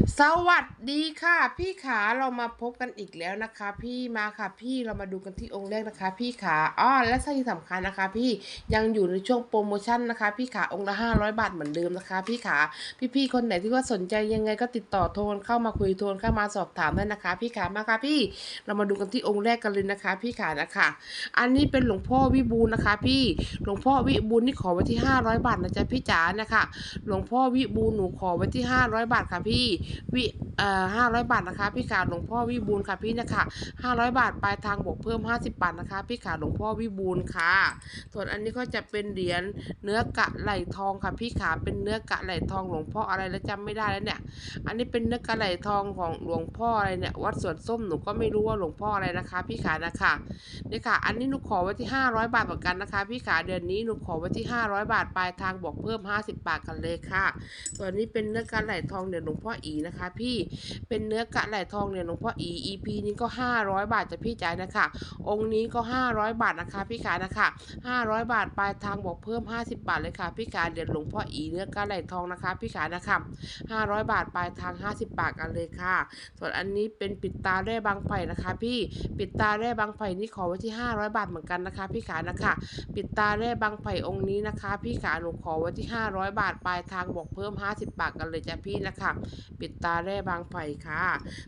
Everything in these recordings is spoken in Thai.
สวัสดีค่ะ พี่ขาเรามาพบกันอีกแล้วนะคะ พี่มาค่ะพี่เรามาดูกันที่องค์แรกนะคะ พี่ขาอ้อและสิ่งสำคัญนะคะ พี่ยังอยู่ในช่วงโปรโมชั่นนะคะ พี่ขาองค์ละ500บาทเหมือนเดิมนะคะ พี่ขาพี่ๆคนไหนที่ว่าสนใจยังไงก็ติดต่อโทรเข้ามาคุยโทรเข้ามาสอบถามได้นะคะ พี่ขามาค่ะพี่เรามาดูกันที่องค์แรกกันเลยนะคะ พี่ขานะคะ อันนี้เป็นหลวงพ่อวิบูลย์นะคะ พี่หลวงพ่อวิบูลย์นี่ขอไว้ที่500บาทนะจ๊ะพี่จ๋านะคะหลวงพ่อวิบูลย์หนูขอไว้ที่500บาทค่ะพี่วิเอ่อห้าร้อยบาทนะคะ พี่ขาหลวงพ่อวิบูลย์ค่ะพี่นะคะห้าร้อยบาทปลายทางบวกเพิ่มห้าสิบบาทนะคะ พี่ขาหลวงพ่อวิบูลย์ค่ะ ส่วนอันนี้ก็จะเป็นเหรียญเนื้อกะไหลทองค่ะพี่ขาเป็นเนื้อกะไหลทองหลวงพ่ออะไรแล้วจำไม่ได้แล้วเนี่ย อันนี้เป็นเนื้อกะไหลทองของหลวงพ่ออะไรเนี่ย วัดสวนส้มหนูก็ไม่รู้ว่าหลวงพ่ออะไรนะคะ พี่ขานะคะนี่ค่ะ อันนี้หนูขอไว้ที่500บาทเหมือนกันนะคะ พี่ขาเดือนนี้หนูขอไว้ที่500บาทปลายทางบวกเพิ่ม50บาทกันเลยค่ะส่วนนี้เป็นเนื้อกะไหลทองเดี๋ยวหลวงพ่ออีนะคะ พี่เป็นเนื้อกะไหลทองเนี่ยหลวงพ่ออี EP นี้ก็ 500 บาทจะพี่จ่ายนะคะ องค์นี้ก็ 500 บาทนะคะ พี่ขานะคะ 500 บาทปลายทางบอกเพิ่ม 50 บาทเลยค่ะ พี่ขาเดี๋ยวหลวงพ่ออีเนื้อกะไหลทองนะคะ พี่ขานะคะ 500 บาทปลายทาง 50 บาทกันเลยค่ะ ส่วนอันนี้เป็นปิดตาแร่บางไผ่นะคะ พี่ปิดตาแร่บางไผ่นี่ขอไว้ที่ 500 บาทเหมือนกันนะคะ พี่ขานะคะ ปิดตาแร่บางไผ่องค์นี้นะคะ พี่ขาหนูขอไว้ที่ 500 บาทปลายทางบอกเพิ่ม 50 บาทกันเลยจ้ะพี่นะคะปิดตาแร่บางไผ่ค่ะ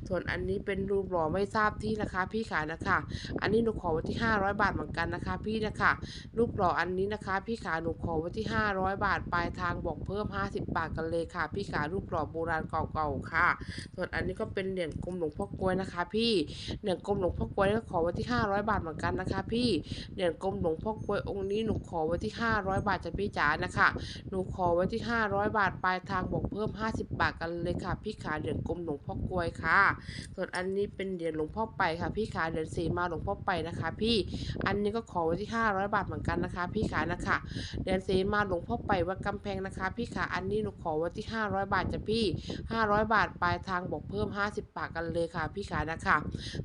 ส่วนอันนี้เป็นรูปหล่อไม่ทราบที่นะคะพี่ขายนะคะ อันนี้หนูขอไว้ที่ 500 บาทเหมือนกันนะคะ พี่นะคะ รูปหล่ออันนี้นะคะ พี่ขาหนูขอไว้ที่ 500 บาทปลายทางบอกเพิ่ม 50 บาทกันเลยค่ะ พี่ขารูปหล่อโบราณเก่าๆค่ะ ส่วนอันนี้ก็เป็นเหรียญกลมหลวงพ่อกล้วยนะคะ พี่เหรียญกลมหลวงพ่อกล้วยก็ขอไว้ที่ 500 บาทเหมือนกันนะคะ พี่เหรียญกลมหลวงพ่อกล้วยองค์นี้หนูขอไว้ที่ 500 บาทจะพี่จ๋านะคะ หนูขอไว้ที่ 500 บาท ปลายทางบอกเพิ่ม 50 บาทกันเลยค่ะพี่ขาเหรียญกลมหลวงพ่อกลวยค่ะ ส่วนอันนี้เป็นเหรียญหลวงพ่อไปค่ะ พี่ขาเหรียญสีมาหลวงพ่อไปนะคะ พี่อันนี้ก็ขอไว้ที่ 500 บาทเหมือนกันนะคะ พี่ขานะคะเหรียญสีมาหลวงพ่อไปวัดกำแพงนะคะ พี่ขาอันนี้หนูขอไว้ที่ 500 บาทจ้ะพี่ 500 บาทปลายทางบอกเพิ่ม 50บาทกันเลยค่ะ พี่ขานะคะ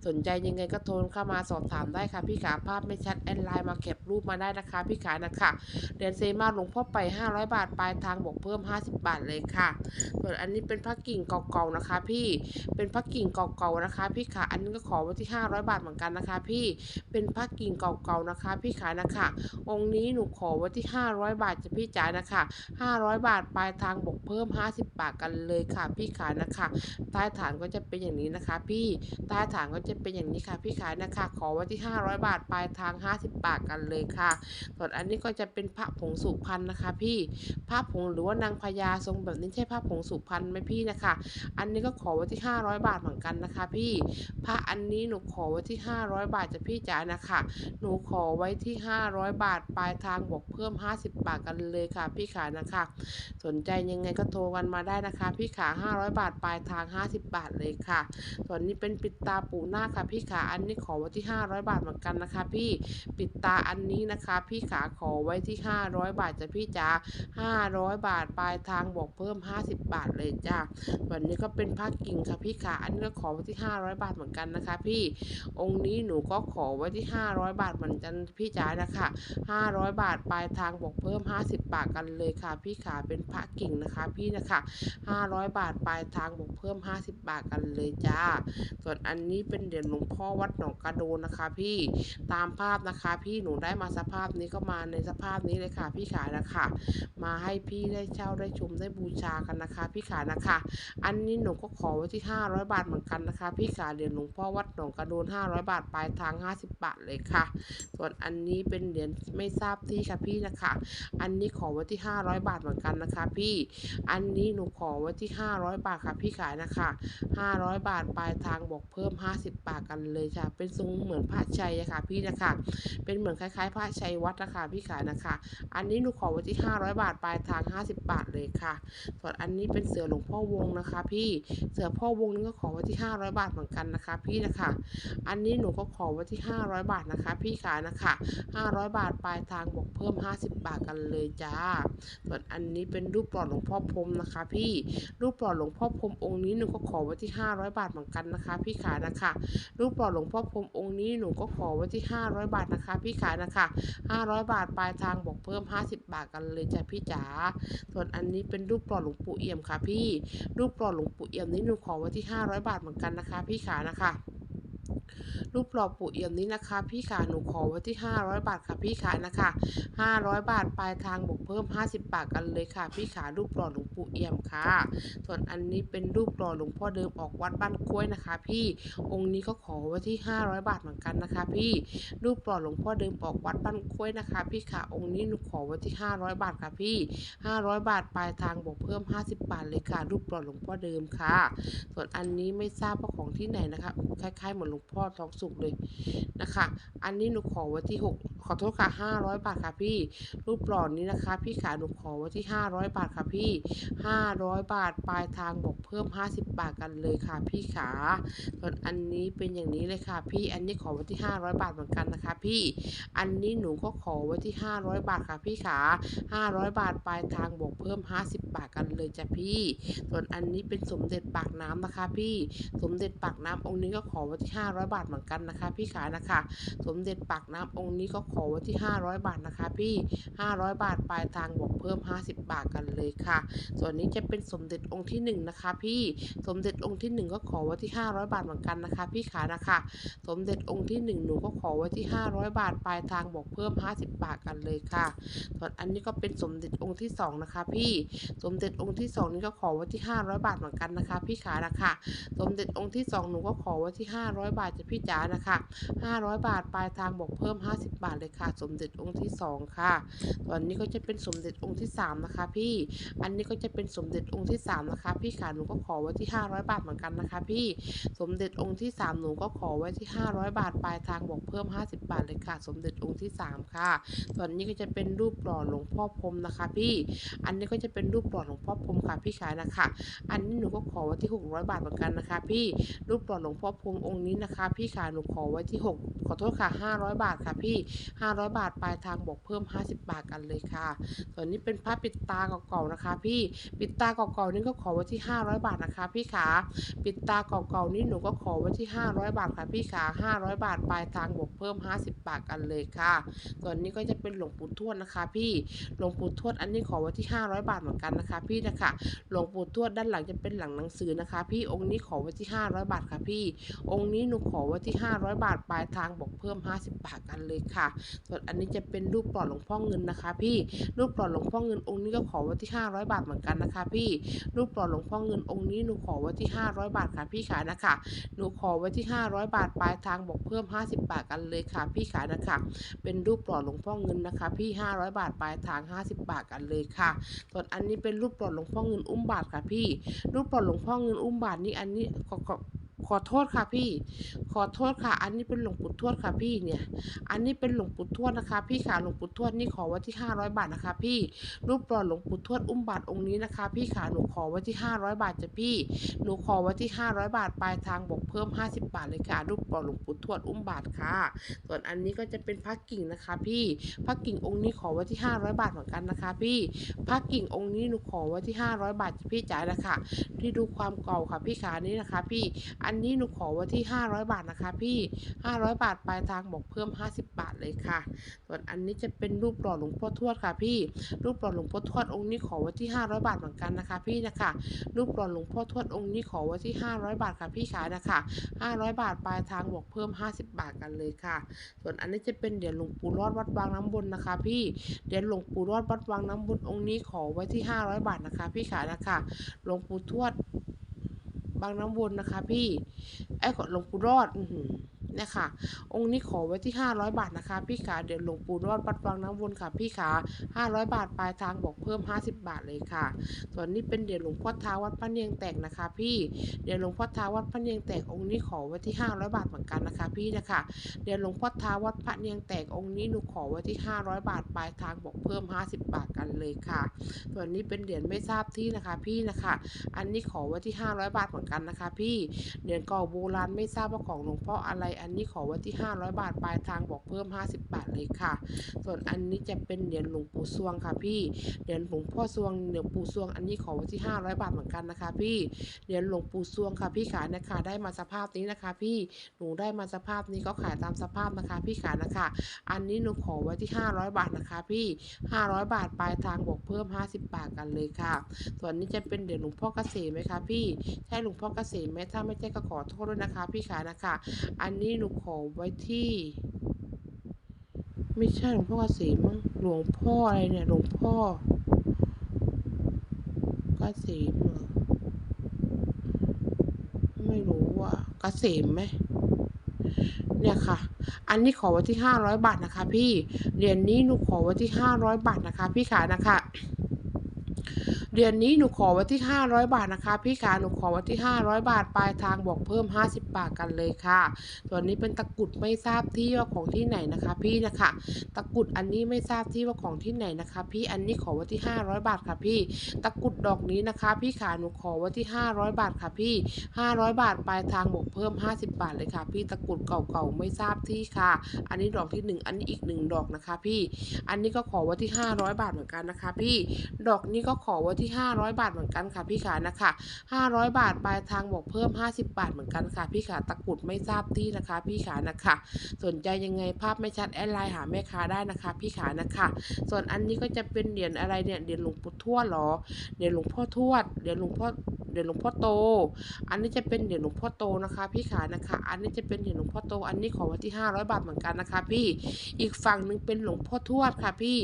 สนใจยังไงก็โทรเข้ามาสอบถามได้ค่ะ พี่ขาภาพไม่ชัดแอดไลน์มาแคปรูปมาได้นะคะ พี่ขานะคะเหรียญเซมาหลวงพ่อไป 500 บาทปลายทางบอกเพิ่ม 50 บาทเลยค่ะส่วนอันนี้เป็นพระกิ่งเก่าๆนะคะ พี่เป็นพระกิ่งเก่าๆนะคะ พี่ขาอันนี้ก็ขอไว้ที่ 500 บาทเหมือนกันนะคะ พี่เป็นพระกิ่งเก่าๆนะคะ พี่ขานะคะ องค์นี้หนูขอไว้ที่ 500 บาทจะพี่จ๋านะคะ 500 บาทปลายทางบอกเพิ่ม 50 บาทกันเลยค่ะ พี่ขานะคะใต้ฐานก็จะเป็นอย่างนี้นะคะ พี่ใต้ฐานก็จะเป็นอย่างนี้ค่ะ พี่ขานะคะ ขอไว้ที่ 500 บาทปลายทาง 50 บาทกันเลยค่ะส่วนอันนี้ก็จะเป็นพระผงสุพรรณนะคะ พี่พระผงหรือว่านางพญาทรงแบบนี้ใช่พระผงสุพรรณไหมพี่นะคะอันนี้ก็ขอไว้ที่ 500 บาทเหมือนกันนะคะ พี่พระอันนี้หนูขอไว้ที่ 500 บาทจะพี่จ๋านะคะ หนูขอไว้ที่ 500 บาทปลายทางบอกเพิ่ม 50 บาทกันเลยค่ะ พี่ขานะคะ สนใจยังไงก็โทรกันมาได้นะคะ พี่ขา 500 บาทปลายทาง 50 บาทเลยค่ะ ส่วนนี้เป็นปิดตาปูหน้าค่ะ พี่ขาอันนี้ขอไว้ที่ 500 บาทเหมือนกันนะคะ พี่ปิดตาอันนี้นะคะ พี่ขาขอไว้ที่ 500 บาทจะพี่จ๋า500 บาทปลายทางบอกเพิ่ม 50 บาทเลยจ้าส่วนนี้ก็เป็นผ้ากิ่งค่ะพี่ขาอันนี้ก็ขอไว้ที่ 500 บาทเหมือนกันนะคะ พี่องค์นี้หนูก็ขอไว้ที่ 500 บาทเหมือนกันพี่จ๋านะคะ 500 บาทปลายทางบอกเพิ่ม 50 บาทกันเลยค่ะ พี่ขาเป็นพระกิ่งนะคะ พี่นะคะ 500 บาทปลายทางบอกเพิ่ม 50 บาทกันเลยจ้า ส่วนอันนี้เป็นเหรียญหลวงพ่อวัดหนองกระโดนนะคะ พี่ตามภาพนะคะ พี่หนูได้มาสภาพนี้ก็มาในสภาพนี้เลยค่ะ พี่ขานะคะ มาให้พี่ได้เช่าได้ชมได้บูชากันนะคะ พี่ขานะคะอันนี้หนูก็ขอไว้ที่ 500 บาทเหมือนกันนะคะ พี่ขาเหรียญหลวงพ่อวัดหนองกระโดน 500 บาทปลายทาง 50 บาทเลยค่ะ ส่วนอันนี้เป็นเหรียญไม่ทราบที่ค่ะพี่นะคะ อันนี้ขอไว้ที่ 500 บาทเหมือนกันนะคะ พี่ อันนี้หนูขอไว้ที่ 500 บาทค่ะ พี่ขายนะคะ 500 บาทปลายทางบอกเพิ่ม 50 บาทกันเลยค่ะ เป็นทรงเหมือนพระชัยค่ะ พี่นะคะ เป็นเหมือนคล้ายๆ พระชัยวัดนะคะพี่ขายนะคะ อันนี้หนูขอไว้ที่ 500 บาทปลายทาง 50 บาทเลยค่ะ ส่วนอันนี้เป็นเสือหลวงพ่อวงนะคะคะพี่เสือพ่อวงนี่ก็ขอไว้ที่ 500 บาทเหมือนกันนะคะ พี่นะคะ อันนี้หนูก็ขอไว้ที่ 500 บาทนะคะ พี่ขายนะคะ 500 บาทปลายทางบอกเพิ่ม 50 บาทกันเลยจ้าส่วนอันนี้เป็นรูปปลอดหลวงพ่อพรมนะคะ พี่รูปปลอดหลวงพ่อพรมองค์นี้หนูก็ขอไว้ที่ 500 บาทเหมือนกันนะคะ พี่ขานะคะ รูปปลอดหลวงพ่อพรมองค์นี้หนูก็ขอไว้ที่ 500 บาทนะคะ พี่ขานะคะ 500 บาทปลายทางบอกเพิ่ม 50 บาทกันเลยจ้ะพี่จ๋าส่วนอันนี้เป็นรูปปลอดหลวงปู่เอี่ยมค่ะพี่รูปูปหลอดหลวงปู่เอี่ยมนี้หนูขอไว้ที่ 500 บาทเหมือนกันนะคะ พี่ขานะคะ รูปหล่อปู่เอี่ยมนี้นะคะ พี่ขาหนูขอไว้ที่ 500 บาทค่ะพี่ขานะคะ 500 บาทปลายทางบวกเพิ่ม 50 บาทกันเลยค่ะ พี่ขารูปหล่อหลวงปู่เอี่ยมค่ะ ส่วนอันนี้เป็นรูปหล่อหลวงพ่อเดิมออกวัดบ้านกล้วยนะคะ พี่องค์นี้ก็ขอไว้ที่ 500 บาทเหมือนกันนะคะ พี่รูปหล่อหลวงพ่อเดิมออกวัดบ้านกล้วยนะคะ พี่ขาองค์นี้หนูขอไว้ที่ 500 บาทค่ะพี่ 500 บาทปลายทางบวกเพิ่ม 50 บาทเลยค่ะ รูปหล่อหลวงพ่อเดิมค่ะ ส่วนอันนี้ไม่ทราบว่าของที่ไหนนะคะคล้ายๆเหมือนหลวงพ่อทองสุกเลยนะคะ อันนี้หนูขอไว้ที่ 6 ขอโทษค่ะ500 บาทค่ะพี่ รูปหล่อนี้นะคะ พี่ขาหนูขอไว้ที่ 500 บาทค่ะพี่ 500 บาทปลายทางบอกเพิ่ม 50 บาทกันเลยค่ะพี่ขาส่วนอันนี้เป็นอย่างนี้เลยค่ะพี่อันนี้ขอไว้ที่ 500 บาทเหมือนกันนะคะ พี่อันนี้หนูก็ขอไว้ที่ 500 บาทค่ะพี่ขา500 บาทปลายทางบวกเพิ่ม 50 บาทกันเลยจ้ะพี่ ส่วนอันนี้เป็นสมเด็จปากน้ำนะคะ พี่สมเด็จปากน้ำองค์นี้ก็ขอไว้ที่ 500 บาทเหมือนกันนะคะ พี่ขานะคะ สมเด็จปากน้ำองค์นี้ก็ขอไว้ที่ 500 บาทนะคะ พี่ 500 บาทปลายทางบวกเพิ่ม 50 บาทกันเลยค่ะ ส่วนนี้จะเป็นสมเด็จองค์ที่ 1 นะคะ พี่สมเด็จองค์ที่ 1 ก็ขอไว้ที่ 500 บาทเหมือนกันนะคะ พี่ขานะคะ สมเด็จองค์ที่ 1 หนูก็ขอไว้ที่ 500 บาทปลายทางบวกเพิ่ม 50 บาทกันเลยค่ะ ส่วนอันนี้ก็เป็นสมเด็จองค์ที่ 2 นะคะ พี่ สมเด็จองค์ที่ 2 นี่ก็ขอไว้ที่ 500 บาทเหมือนกันนะคะ พี่ขานะคะ สมเด็จองค์ที่ 2 หนูก็ขอไว้ที่ 500 บาทจะพี่จ๋านะคะ 500 บาทปลายทางบวกเพิ่ม 50 บาทเลยค่ะ สมเด็จองค์ที่ 2 ค่ะ ส่วนนี้ก็จะเป็นสมเด็จองค์ที่ 3 นะคะ พี่ อันนี้ก็จะเป็นสมเด็จองค์ที่ 3 นะคะ พี่ขาหนูก็ขอไว้ที่ 500 บาทเหมือนกันนะคะ พี่ สมเด็จองค์ที่ 3 หนูก็ขอไว้ที่ 500 บาท ปลายทางบวกเพิ่ม 50 บาทเลยค่ะ สมเด็จองค์ที่ 3 ค่ะ ส่วนนี้ก็จะเป็นรูปหล่อหลวงพ่อพรมนะคะ พี่ อันนี้ก็จะเป็นรูปหล่อหลวงพ่อพรมค่ะพี่ขายนะคะ อันนี้หนูก็ขอไว้ที่ 600 บาทเหมือนกันนะคะ พี่ รูปหล่อหลวงพ่อพรมองค์นี้นะคะ พี่ขาหนูขอไว้ที่ 6 ขอโทษค่ะ 500 บาทค่ะพี่ 500 บาท ปลายทางบวกเพิ่ม 50 บาทกันเลยค่ะ ส่วนนี้เป็นพระปิดตาเก่าๆนะคะ พี่ ปิดตาเก่าๆนี่ก็ขอไว้ที่ 500 บาทนะคะ พี่ขา ปิดตาเก่าๆนี่หนูก็ขอไว้ที่ 500 บาทค่ะพี่ขา500 บาทปลายทางบวกเพิ่ม 50 บาทกันเลยค่ะ ส่วนนี้ก็จะเป็นหลวงปู่ทวดนะคะ พี่หลวงปู่ทวดอันนี้ขอไว้ที่ 500 บาทเหมือนกันนะคะ พี่นะคะหลวงปู่ทวดด้านหลังจะเป็นหลังหนังสือนะคะ พี่องค์นี้ขอไว้ที่ 500 บาทค่ะพี่ องค์นี้หนูขอไว้ที่ 500 บาทปลายทางบอกเพิ่ม 50 บาทกันเลยค่ะ ส่วนอันนี้จะเป็นรูปปลอดหลวงพ่อเงินนะคะ พี่รูปปลอดหลวงพ่อเงินองค์นี้ก็ขอไว้ที่ 500 บาทเหมือนกันนะคะ พี่รูปปลอดหลวงพ่อเงินองค์นี้หนูขอไว้ที่ 500 บาทค่ะพี่ขานะคะหนูขอไว้ที่ 500 บาทปลายทางบอกเพิ่ม 50 บาทกันเลยค่ะ พี่ขานะคะ เป็นรูปปลอดหลวงพ่อเงินนะคะ พี่ 500 บาทปลายทาง 50 บาทกันเลยค่ะ ส่วนอันนี้เป็นรูปปลอดหลวงพ่อเงินอุ้มบาทค่ะพี่ รูปปลอดหลวงพ่อเงินอุ้มบาทนี่อันนี้ขอ ขอโทษค่ะพี่ ขอโทษค่ะ อันนี้เป็นหลวงปู่ทวดค่ะพี่เนี่ย อันนี้เป็นหลวงปู่ทวดนะคะ พี่ขาหลวงปู่ทวดนี่ขอไว้ที่500บาทนะคะ พี่รูปปลอหลวงปู่ทวดอุ้มบาทองค์นี้นะคะ พี่ขาหนูขอไว้ที่500บาทจ้ะพี่ หนูขอไว้ที่500บาทปลายทางบอกเพิ่ม50บาทเลยค่ะ รูปปลอหลวงปู่ทวดอุ้มบาทค่ะ ส่วนอันนี้ก็จะเป็นพระกิ่งนะคะ พี่พระกิ่งองค์นี้ขอไว้ที่500บาทเหมือนกันนะคะ พี่พระกิ่งองค์นี้หนูขอไว้ที่500บาทจ้ะพี่จ๋ายนะคะที่ดูความเก่าค่ะพี่ขานี่นะคะ พี่อันนี้หนูขอไว้ที่ 500 บาทนะคะ พี่ 500 บาทปลายทางบอกเพิ่ม 50 บาทเลยค่ะ ส่วนอันนี้จะเป็นรูปหล่อหลวงพ่อทวดค่ะ พี่ รูปหล่อหลวงพ่อทวดองค์นี้ขอไว้ที่ 500 บาทเหมือนกันนะคะ พี่นะคะ รูปหล่อหลวงพ่อทวดองค์นี้ขอไว้ที่ 500 บาทค่ะพี่ขานะคะ 500 บาทปลายทางบอกเพิ่ม 50 บาทกันเลยค่ะ ส่วนอันนี้จะเป็นเหรียญหลวงปู่รอดวัดบางน้ำบนนะคะ พี่เหรียญหลวงปู่รอดวัดบางน้ำบนองค์นี้ขอไว้ที่ 500 บาทนะคะ พี่ขานะคะหลวงปู่ทวด บางน้ำวนนะคะ พี่ ไอ้ขอหลวงปู่รอด อื นี่ยค่ะองค์นี้ขอไว้ที่ 500 บาทนะคะ พี่ขาเดี๋ยวหลวงปู่รอดวัดวังน้ำวนค่ะ พี่ขา500 บาทปลายทางบอกเพิ่ม 50 บาทเลยค่ะส่วนนี้เป็นเดี๋ยวหลวงพ่อท้าวัดพระเนียงแตกนะคะ พี่เดี๋ยวหลวงพ่อท้าวัดพระเนียงแตกองค์นี้ขอไว้ที่ 500 บาทเหมือนกันนะคะ พี่นะคะ เดี๋ยวหลวงพ่อท้าวัดพระเนียงแตกองค์นี้หนูขอไว้ที่ 500 บาทปลายทางบอกเพิ่ม 50 บาทกันเลยค่ะ ส่วนนี้เป็นเหรียญไม่ทราบที่นะคะ พี่นะคะ อันนี้ขอไว้ที่ 500 บาทเหมือนกันนะคะ พี่เหรียญเก่าโบราณไม่ทราบว่าของหลวงพ่ออะไรอันนี้ขอไว้ที่ 500 บาทปลายทางบอกเพิ่ม 50 บาทเลยค่ะ ส่วนอันนี้จะเป็นเหรียญหลวงปู่ซวงค่ะพี่เหรียญหลวงพ่อซวงเหรียญปู่ซวงอันนี้ขอไว้ที่ 500 บาทเหมือนกันนะคะ พี่เหรียญหลวงปู่ซวงค่ะพี่ขาเนี่ยค่ะได้มาสภาพนี้นะคะ พี่หนูได้มาสภาพนี้ก็ขายตามสภาพนะคะ พี่ขานะคะ อันนี้หนูขอไว้ที่ 500 บาทนะคะ พี่ 500 บาทปลายทางบวกเพิ่ม 50 บาทกันเลยค่ะ ส่วนนี้จะเป็นเหรียญหลวงพ่อเกษมไหมคะพี่ใช่หลวงพ่อเกษมไหมถ้าไม่ใช่ก็ขอโทษด้วยนะคะ พี่ขานะคะ อันนี้หนูขอไว้ที่ ไม่ใช่หลวงพ่อเกษมมั้งหลวงพ่ออะไรเนี่ย หลวงพ่อเกษมเหรอไม่รู้ว่าเกษมไหมเนี่ยค่ะ อันนี้ขอไว้ที่ 500 บาทนะคะ พี่ เหรียญนี้หนูขอไว้ที่ 500 บาทนะคะ พี่ขานะคะ เดือนนี้หนูขอไว้ที่ 500 บาทนะคะ พี่ขาหนูขอไว้ที่ 500 บาทปลายทางบอกเพิ่ม 50 บาทกันเลยค่ะ ส่วนนี้เป็นตะกุดไม่ทราบที่ว่าของที่ไหนนะคะ พี่นะคะ ตะกุดอันนี้ไม่ทราบที่ว่าของที่ไหนนะคะ พี่อันนี้ขอไว้ที่ 500 บาทค่ะพี่ ตะกุดดอกนี้นะคะ พี่ขาหนูขอไว้ที่ 500 บาทค่ะพี่ 500 บาทปลายทางบอกเพิ่ม 50 บาทเลยค่ะ พี่ตะกุดเก่าๆไม่ทราบที่ค่ะ อันนี้ดอกที่หนึ่งอันนี้อีกหนึ่งดอกนะคะ พี่ อันนี้ก็ขอไว้ที่ 500 บาทเหมือนกันนะคะ พี่ ดอกนี้ก็ขอไว้ที่500 บาทเหมือนกันค่ะพี่ขานะคะ 500 บาทปลายทางบอกเพิ่ม 50 บาทเหมือนกันค่ะพี่ขาตะกุดไม่ทราบที่นะคะ พี่ขานะคะ สนใจยังไงภาพไม่ชัดแอดไลน์หาแม่ค้าได้นะคะ พี่ขานะคะ ส่วนอันนี้ก็จะเป็นเหรียญอะไรเนี่ยเหรียญหลวงปู่ทวดเหรอเหรียญหลวงพ่อทวดเหรียญหลวงพ่อ รียญหลวงพ่อโต อันนี้จะเป็นเหรียญหลวงพ่อโตนะคะ พี่ขานะคะ อันนี้จะเป็นเหรียญหลวงพ่อโต อันนี้ขอไว้ที่ 500 บาทเหมือนกันนะคะ พี่ อีกฝั่งหนึ่งเป็นหลวงพ่อทวดค่ะ พี่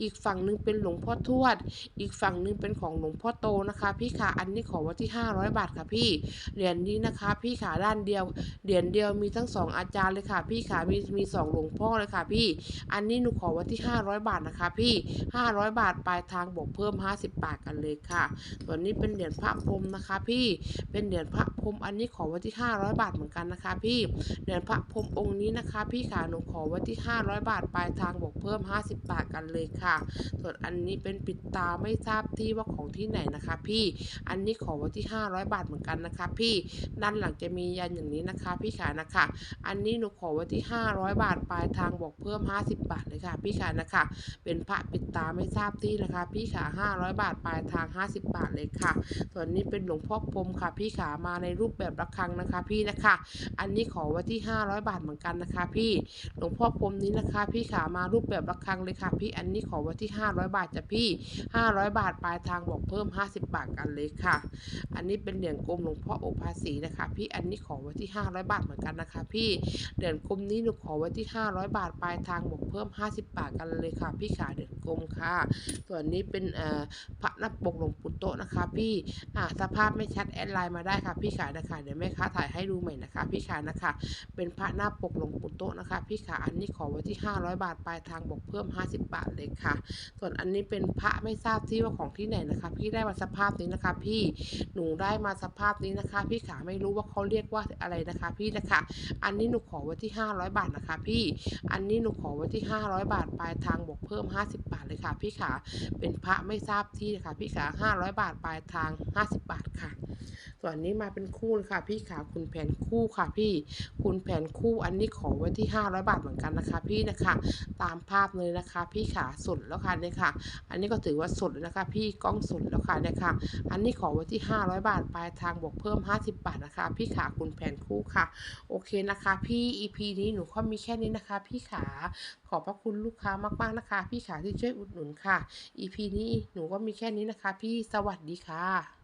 อีกฝั่งหนึ่งเป็นหลวงพ่อทวด อีกฝั่งหนึ่งเป็นของหลวงพ่อโตนะคะ พี่ขาอันนี้ขอไว้ที่ 500 บาทค่ะ พี่ เหรียญนี้นะคะ พี่ขาด้านเดียว เหรียญเดียวมีทั้งสองอาจารย์เลยค่ะ พี่ขามีมีสองหลวงพ่อเลยค่ะ พี่ อันนี้หนูขอไว้ที่ 500 บาทนะคะ พี่ 500 บาทปลายทางบวกเพิ่ม 50 บาทกันเลยค่ะส่วนนี้เป็นเหรียญพระพรหมนะคะคะพี่เป็นเหรียญพระพรมอันนี้ขอไว้ที่ 500 บาทเหมือนกันนะคะพี่เหรียญพระพรมองค์นี้นะคะ พี่ขาหนูขอไว้ที่ 500 บาทปลายทางบวกเพิ่ม 50 บาทกันเลยค่ะ ส่วนอันนี้เป็นปิดตาไม่ทราบที่ว่าของที่ไหนนะคะ พี่อันนี้ขอไว้ที่ 500 บาทเหมือนกันนะคะ พี่ด้านหลังจะมียันอย่างนี้นะคะ พี่ขานะคะ อันนี้หนูขอไว้ที่ 500 บาทปลายทางบอกเพิ่ม 50 บาทเลยค่ะ พี่ขานะคะ เป็นพระปิดตาไม่ทราบที่นะคะ พี่ขา500 บาทปลายทาง 50 บาทเลยค่ะ ส่วนนี้เป็นลวงพ่อพรมค่ะพี่ขามาในรูปแบบระฆังนะคะ พี่นะคะ อันนี้ขอไว้ที่ 500 บาทเหมือนกันนะคะ พี่หลวงพ่อพรมนี้นะคะ พี่ขามารูปแบบระฆังเลยค่ะ พี่อันนี้ขอไว้ที่ 500 บาทจ้ะพี่ 500 บาทปลายทางบอกเพิ่ม 50 บาทกันเลยค่ะ อันนี้เป็นเหรียญกลมหลวงพ่อโอภาสีนะคะ พี่อันนี้ขอไว้ที่ 500 บาทเหมือนกันนะคะ พี่เหรียญกลมนี้หนูขอไว้ที่ 500 บาทปลายทางบอกเพิ่ม 50 บาทกันเลยค่ะ พี่ขาเหรียญกลมค่ะ ส่วนนี้เป็นพระนับปกหลวงปู่โตนะคะ พี่อ่าสภาพไม่ชัดแอดไลน์มาได้ค่ะพี่ขานะคะเดี๋ยวแม่ค้าถ่ายให้ดูใหม่นะคะ พี่ขานะคะ เป็นพระหน้าปกหลวงปู่โตะนะคะ พี่ขาอันนี้ขอไว้ที่ 500 บาทปลายทางบอกเพิ่ม 50 บาทเลยค่ะ ส่วนอันนี้เป็นพระไม่ทราบที่ว่าของที่ไหนนะคะ พี่ได้มาสภาพนี้นะคะ พี่หนูได้มาสภาพนี้นะคะ พี่ขาไม่รู้ว่าเขาเรียกว่าอะไรนะคะ พี่นะคะ อันนี้หนูขอไว้ที่ 500 บาทนะคะ พี่อันนี้หนูขอไว้ที่ 500 บาทปลายทางบวกเพิ่ม 50 บาทเลยค่ะ พี่ขาเป็นพระไม่ทราบที่นะคะพี่ขา500 บาทปลายทาง 50 บาทค่ะ ส่วนนี้มาเป็นคู่เลยค่ะพี่ขาคุณแผนคู่ค่ะพี่คุณแผนคู่อันนี้ขอไว้ที่ 500 บาทเหมือนกันนะคะ พี่นะคะ ตามภาพเลยนะคะ พี่ขาสดแล้วค่ะเนี่ยค่ะ อันนี้ก็ถือว่าสดเลยนะคะ พี่กล้องสดแล้วค่ะเนี่ยค่ะ อันนี้ขอไว้ที่ 500 บาทปลายทางบวกเพิ่ม 50 บาทนะคะ พี่ขาคุณแผนคู่ค่ะ โอเคนะคะ พี่ EP นี้หนูก็มีแค่นี้นะคะ พี่ขาขอบพระคุณลูกค้ามากๆนะคะ พี่ขาที่ช่วยอุดหนุนค่ะ EP นี้หนูก็มีแค่นี้นะคะ พี่สวัสดีค่ะ